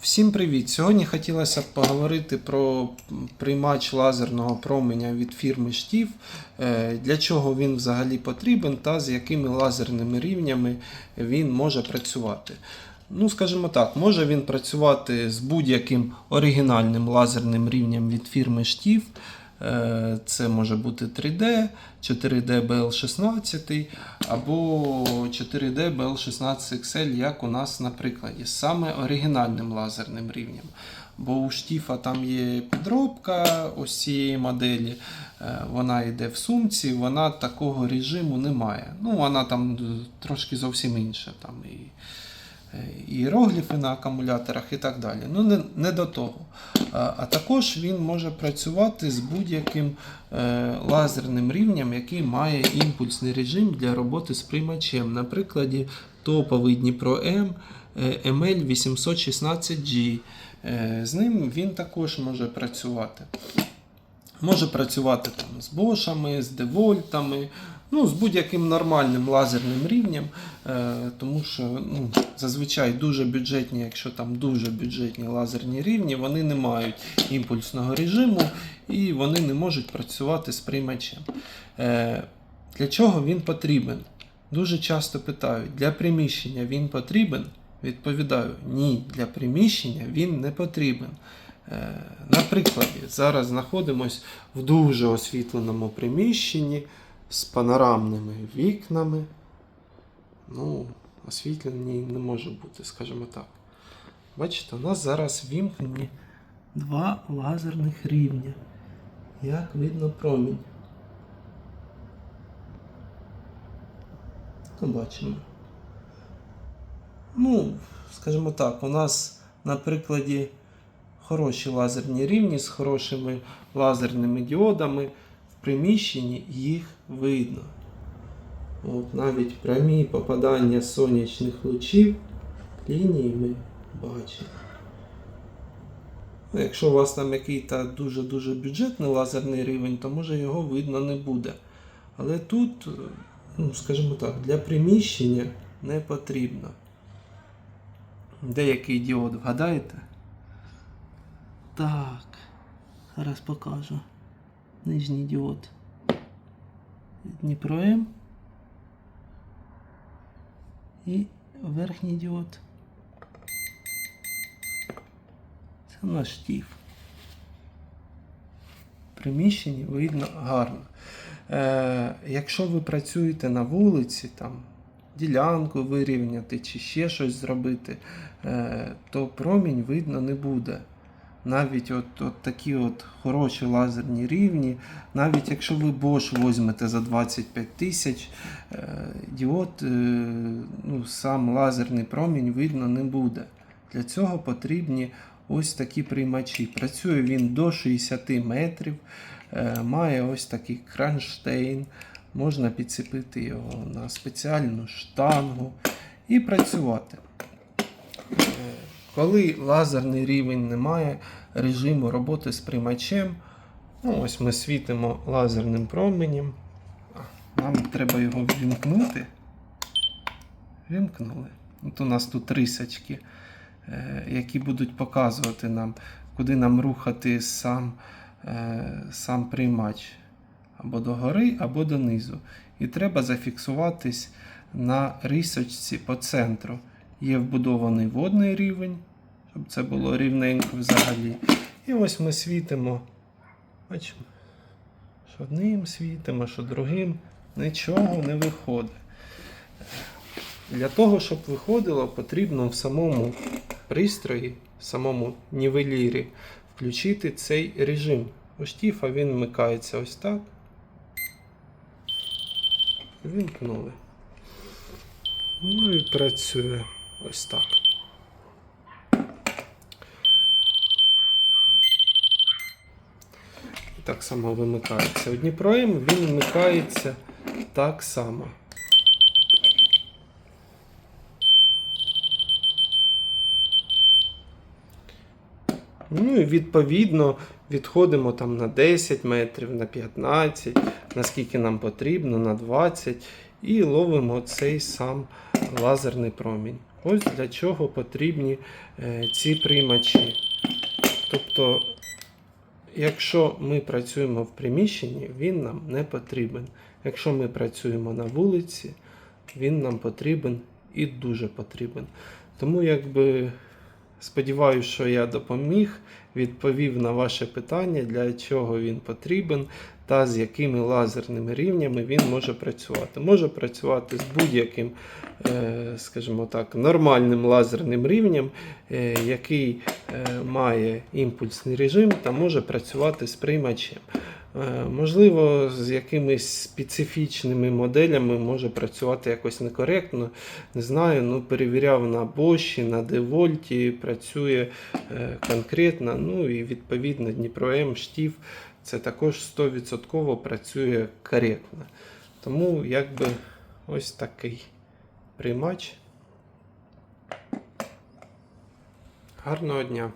Всім привіт! Сьогодні хотілося б поговорити про приймач лазерного променя від фірми Штів, е, для чого він взагалі потрібен та з якими лазерними рівнями він може працювати. Ну, скажімо так, може він працювати з будь-яким оригінальним лазерним рівнем від фірми Штів. Е, Це може бути 3D, 4D BL16 або 4D BL16 XL, як у нас на прикладі, саме оригінальним лазерним рівнем. Бо у штіфа там є підробка ось цієї моделі, е, вона йде в сумці, вона такого режиму не має. Ну, вона там трошки зовсім інша. Там і іерогліфи на акумуляторах і так далі. Ну, не, не до того. А, також він може працювати з будь-яким е, лазерним рівнем, який має імпульсний режим для роботи з приймачем. На прикладі топовий Дніпро М е, ML816G. Е, з ним він також може працювати. Може працювати там з бошами, з девольтами, ну, з будь-яким нормальним лазерним рівнем, е, тому що ну, зазвичай дуже бюджетні, якщо там дуже бюджетні лазерні рівні, вони не мають імпульсного режиму і вони не можуть працювати з приймачем. Е, для чого він потрібен? Дуже часто питають, для приміщення він потрібен? Відповідаю, ні, для приміщення він не потрібен. Е, На прикладі, зараз знаходимося в дуже освітленому приміщенні з панорамними вікнами. Ну, освітлені не може бути, скажімо так. Бачите, у нас зараз вімкнені два лазерних рівня. Як видно промінь. Ну, бачимо. Ну, скажімо так, у нас на прикладі хороші лазерні рівні з хорошими лазерними діодами. В приміщенні їх видно. От навіть прямі попадання сонячних лучів лінії ми бачимо. Ну, Якщо у вас там якийсь дуже-дуже бюджетний лазерний рівень, то може його видно не буде. Але тут, ну, скажімо так, для приміщення не потрібно. Деякий діод вгадаєте? Так, зараз покажу. Нижній діод. Дніпро М. І верхній діод. Це наш штіф. Приміщенні видно гарно. Е, якщо ви працюєте на вулиці, там ділянку вирівняти чи ще щось зробити, е, то промінь видно не буде. Навіть от, от такі от хороші лазерні рівні, навіть якщо ви Bosch візьмете за 25 тисяч, е, діод, е, ну, сам лазерний промінь видно не буде. Для цього потрібні ось такі приймачі. Працює він до 60 метрів, е, має ось такий кронштейн, можна підцепити його на спеціальну штангу і працювати. Коли лазерний рівень не має режиму роботи з приймачем, ну ось ми світимо лазерним променем. Нам треба його ввімкнути. Вімкнули. От у нас тут рисочки, е, які будуть показувати нам, куди нам рухати сам, е, сам приймач. Або догори, або донизу. І треба зафіксуватись на рисочці по центру. Є вбудований водний рівень, щоб це було рівненько взагалі. І ось ми світимо. Бачимо, що одним світимо, що другим. Нічого не виходить. Для того, щоб виходило, потрібно в самому пристрої, в самому нівелірі включити цей режим. У штіфа він вмикається ось так. Вімкнули. Ну і працює ось так. Так само вимикається. У Дніпро він вмикається так само. Ну і відповідно відходимо там на 10 метрів, на 15, наскільки нам потрібно, на 20 і ловимо цей сам лазерний промінь. Ось для чого потрібні е, ці приймачі. Тобто, якщо ми працюємо в приміщенні, він нам не потрібен. Якщо ми працюємо на вулиці, він нам потрібен і дуже потрібен. Тому якби сподіваюся, що я допоміг, відповів на ваше питання, для чого він потрібен та з якими лазерними рівнями він може працювати. Може працювати з будь-яким, е, скажімо так, нормальним лазерним рівнем, е, який е, має імпульсний режим та може працювати з приймачем. Е, Можливо, з якимись специфічними моделями може працювати якось некоректно. Не знаю, ну перевіряв на Bosch, на DeWalt, працює е, конкретно. Ну і відповідно Дніпро М, штів це також 100% працює коректно. Тому якби ось такий приймач. Гарного дня!